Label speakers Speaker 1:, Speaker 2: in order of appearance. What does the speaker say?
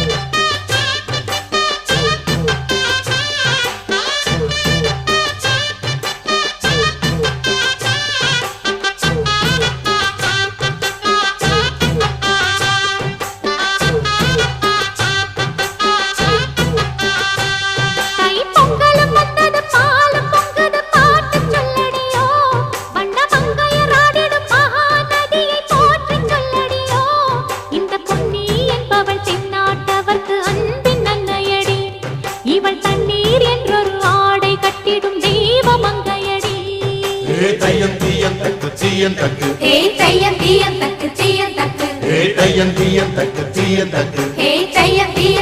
Speaker 1: Woo! திங்கள் தண்ணீர் என்றொரு ஆடை
Speaker 2: கட்டிடும் தெய்வ மங்கையடி. ஏ தையம் தீயம் தக்கு சீயம் தக்கு.
Speaker 1: ஹே தையம் தீயம் தக்கு சீயம் தக்கு.
Speaker 2: ஏ தையம் தீயம் தக்கு சீயம் தக்கு.
Speaker 1: ஹே தையம் தீயம்